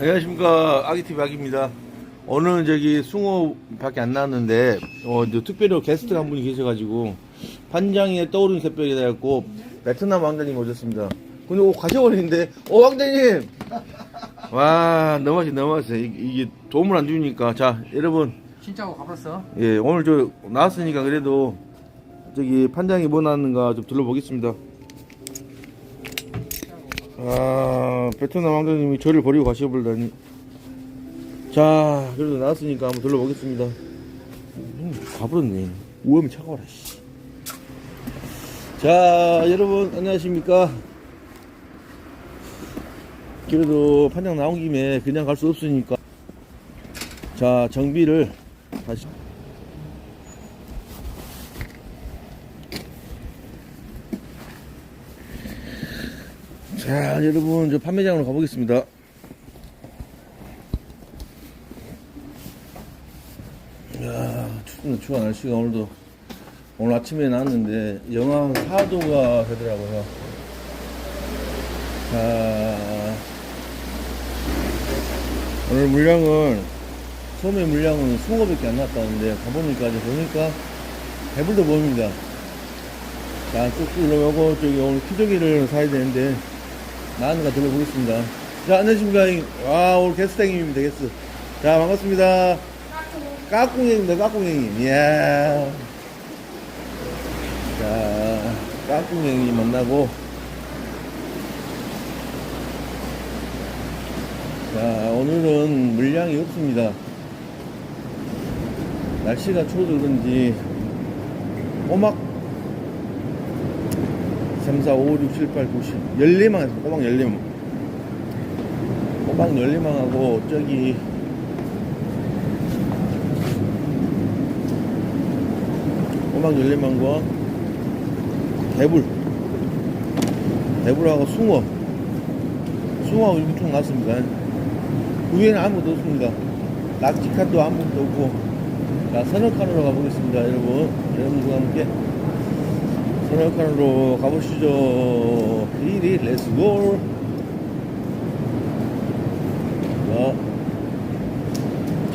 안녕하십니까. 아기TV 아기입니다. 오늘은 저기 숭어밖에 안 나왔는데 어, 특별히 게스트 한 분이 계셔가지고 판장에 떠오르는 새벽에 대해갖고 베트남 왕자님 오셨습니다. 근데 오, 가셔버리는데 오 왕자님! 와 너무하시 너무하시 이게 도움을 안 주니까. 자 여러분. 진짜고 가버렸어? 예 오늘 저 나왔으니까 그래도 저기 판장이 뭐 나왔는가 좀 둘러보겠습니다 아 베트남 왕자님이 저를 버리고 가셔버리다니. 자 그래도 나왔으니까 한번 둘러보겠습니다. 음, 가버렸네. 우엄이 차가워라 씨. 자 여러분 안녕하십니까? 그래도 판장 나온 김에 그냥 갈 수 없으니까. 자 정비를 다시 자 여러분 저 판매장으로 가보겠습니다. 야 춥네 추워 날씨가 오늘도 오늘 아침에 나왔는데 영하 4도가 되더라고요. 자 오늘 물량은 처음에 물량은 20개밖에 안 나왔다는데 가보니까 이제 보니까 배불도 보입니다. 자 쭉쭉 올라가고 저기 오늘 키조기를 사야 되는데 나는가 들어보겠습니다. 자 안녕하십니까 형님. 와 오늘 게스트 형님입니다 게스트. 자 반갑습니다. 까꿍 형님입니다 까꿍 형님. 이야. 자 까꿍 형님 만나고. 자 오늘은 물량이 없습니다. 날씨가 추워서 그런지 꼬막 3, 4, 5, 6, 7, 8, 9, 10 14망 했어. 꼬막 14망 꼬막 14망하고 저기 꼬막 14망과 개불. 개불하고 숭어. 숭어하고 이렇게 총 났습니다. 그 위에는 아무것도 없습니다. 낙지칸도 아무것도 없고. 자 선역칸으로 가보겠습니다 여러분. 여러분과 함께 선역칸으로 가보시죠. 이리 렛츠고 자,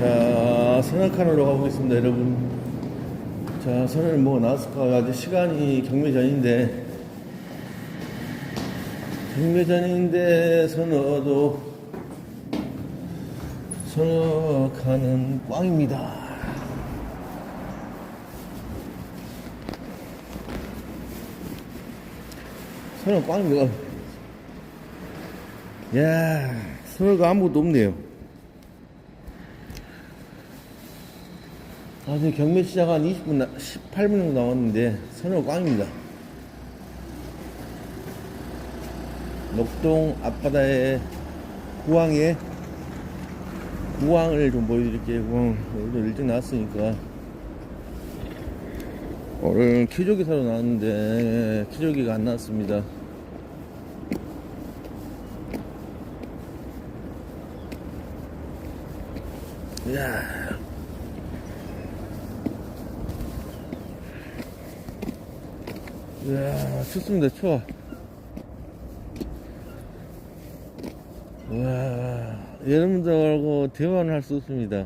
자 선역칸으로 가보겠습니다 여러분. 자 선을 뭐 나왔을까? 아직 시간이 경매 전인데. 경매 전인데 선어도 선역하는 꽝입니다. 선역 꽝입니다. 야, 선어가 아무것도 없네요. 아직 경매 시작 한 20분, 나, 18분 정도 남았는데 선어 꽝입니다. 녹동 앞바다의 구항에 구황을 좀 보여드릴게요. 구황. 오늘도 일찍 나왔으니까. 오늘 키조기 사러 나왔는데, 키조기가 안 나왔습니다. 이야. 이야, 춥습니다. 추워. 와, 여러분들하고 대화는 할 수 없습니다.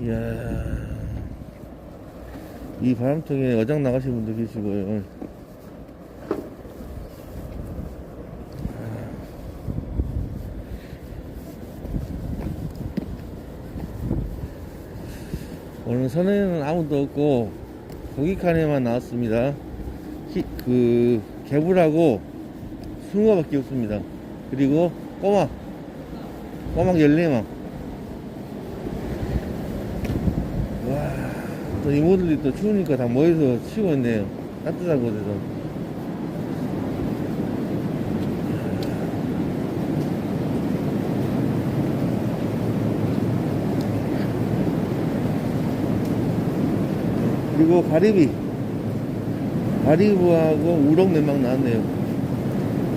이야, 이 바람통에 어장 나가신 분도 계시고요. 오늘 선에는 아무도 없고 고기칸에만 나왔습니다. 히, 그 개불하고 숭어밖에 없습니다. 그리고 꼬막 꼬막 14망 와 또 이모들이 또 추우니까 다 모여서 치고 있네요 따뜻한 곳에서 그리고 가리비 가리비하고 우럭 몇망 나왔네요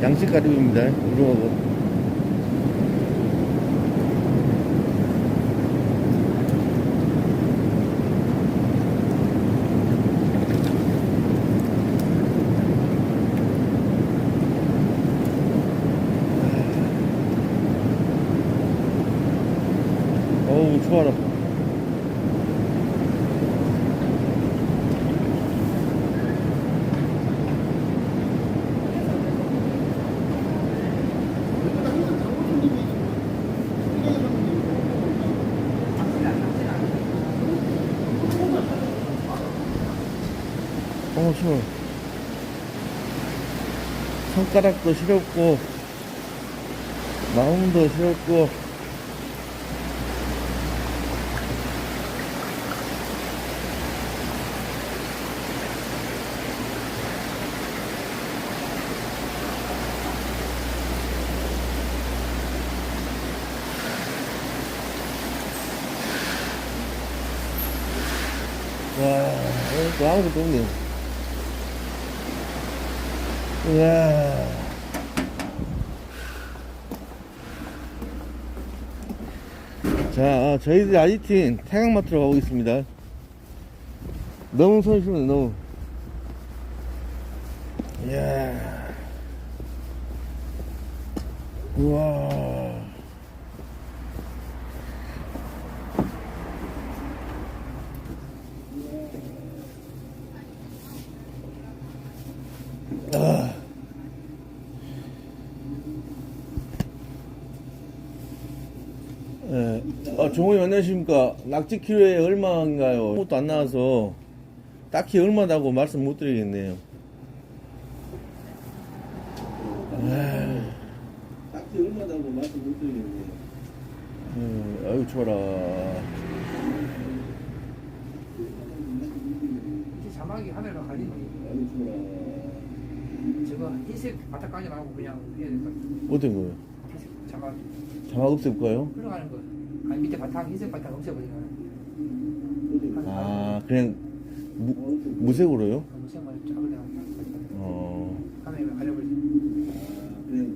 양식 가리비입니다. 우럭하고. 좋아라. 어, 시원. 손가락도 시렵고, 마음도 시렵고, 와, 오늘 또 아무것도 없네. 우와. 자, 저희들 아지팀 태강마트로 가보겠습니다. 너무 손쉬운데, 너무. 이야. 우와. 아. 예. 아, 종호님 안녕하십니까. 낙지 키로에 얼마인가요? 아무것도 안 나와서 딱히 얼마다고 말씀 못 드리겠네요. 아. 딱히 얼마다고 말씀 못 드리겠네요. 음, 아유, 좋아라. 이 자막이 하늘과 가리니 아유, 좋아라. 저거 흰색 바닥 까지 말고 그냥 해야 될 것 같아 어떤 거요? 흰색 자막 자막 없앨까요? 흘러가는 거. 아니 밑에 바탕 흰색 바탕 없애버리면 아, 그냥 무, 무색으로요? 무색만 작을 때가 어. 화면에 가려버리지. 그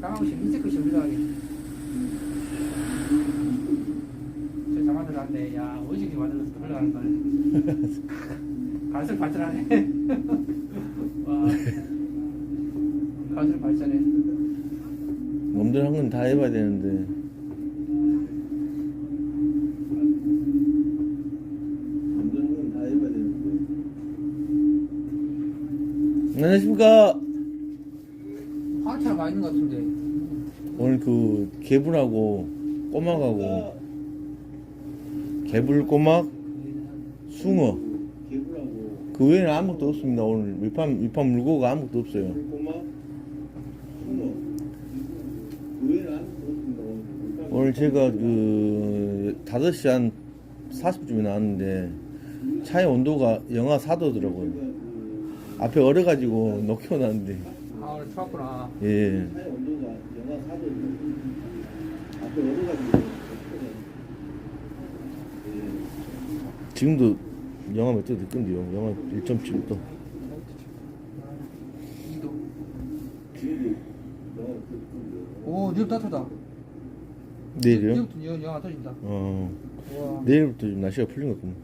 까마귀 흰색 것이 흘러가게 저 자막들 안돼 야 어지게 만들어서 또 흘러가는 거네 갈색 발전하네 와 갈색 발전해 남들 한 건 다 해봐야 되는데. 남들 한 건 다 해봐야 되는데. 안녕하십니까. 화차 많이 있는 것 같은데 오늘 그 개불하고 꼬막하고 개불 꼬막 숭어 그 외에는 아무것도 없습니다 오늘. 밑판 밑판 물고가 아무것도 없어요. 오늘. 제가 그 5시 한 40분쯤에 나왔는데 차의 온도가 영하 4도더라고요. 앞에 얼어가지고 녹여놨는데. 아 오늘 추웠구나. 예. 차의 온도가 영하 4도 앞에 얼어가지고 지금도 영하 몇도 됐던데요. 영하 1.7도 2도. 지금도 영하 오 내일 따뜻하다 내일이요? 내일부터 영- 영하 터진다. 어. 와. 내일부터 좀 날씨가 풀린 것 같구만?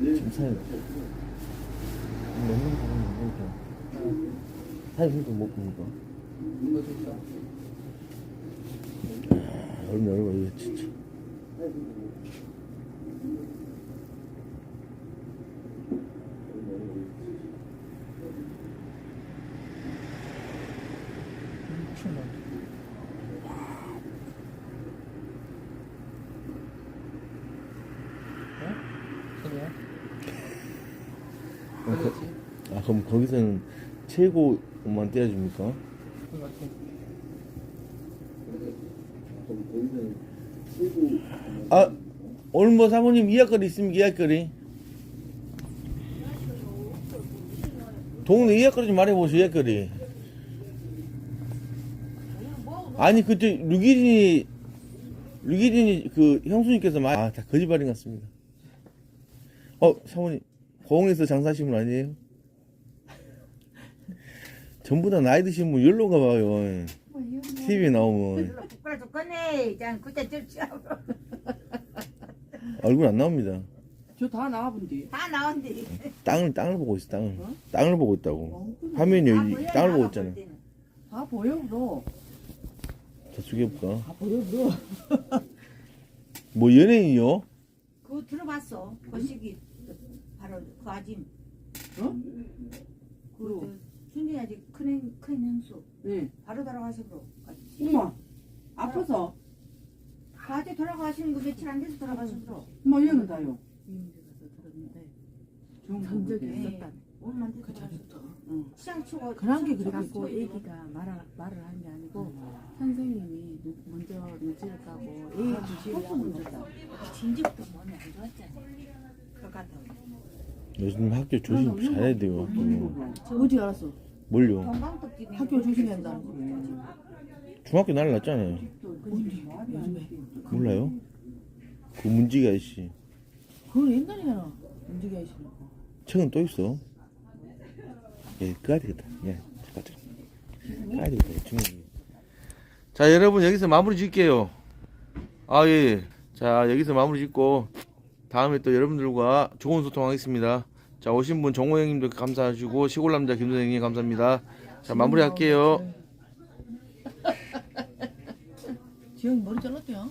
지금 사연 먹는 사람이 사연 힘도 못 보니까 이거 진짜 얼음 열어봐 이거 진짜 어? 소리야? 그렇지 아 그럼 거기서는 최고만 떼어줍니까? 아 오늘 뭐 사모님 이야거리 있습니까? 이야거리? 동네 이야거리 좀 말해보세요 이야거리. 아니 그때 류기린이 류기린이 그 형수님께서 말 아 다 거짓말인 것 같습니다. 어 사모님 공에서 장사하신 분 아니에요? 전부 다 나이 드신 분 연로가 봐요 TV에 나오면 부끄러 죽겠네. 그때. 얼굴 안 나옵니다 저 다 나와본디. 다 나온대. 땅을 땅을 보고 있어 땅을 어? 땅을 보고 있다고 화면이 다 여기 보여, 땅을 보고 나가 있잖아 볼 때는. 다 보여, 너. 저쪽에 볼까 다 보여, 너. 뭐 연예인이요 그거 들어봤어. 거시기 바로 그 아짐. 어? 그 순진이 아직 큰, 큰 행수. 네. 바로 돌아가서 그러. 엄마, 아파서. 그 아직 돌아가시는 거 며칠 안 돼서 돌아가서 그러. 엄마, 얘는 다요. 산 적이 네. 있었다. 응. 시장 치고. 그런 게 그래갖고 치고 애기가 말을, 말을 한 게 아니고 선생님이 누- 먼저 눈치를 까고 애기 주시려고 문제다. 진즉도 몸이 안 좋았잖아. 그거 같아. 요즘 학교 조심 잘해야 돼요 또. 어디 알았어? 뭘요? 학교 조심해야 한다는 거. 중학교 난리 났잖아요. 요즘에. 몰라요? 그 문지기 아저씨. 그건 옛날이잖아. 움직여 있으니까. 책은 또 있어. 예 꺼야 되겠다. 예 잠깐 꺼야 되겠다 중요해 자 여러분 여기서 마무리 짓게요. 아 예 자 여기서 마무리 짓고 다음에 또 여러분들과 좋은 소통하겠습니다. 자 오신 분 정호 형님도 감사하시고 시골 남자 김도 형님 감사합니다. 자 마무리 할게요. 지영이 머리 잘랐대요.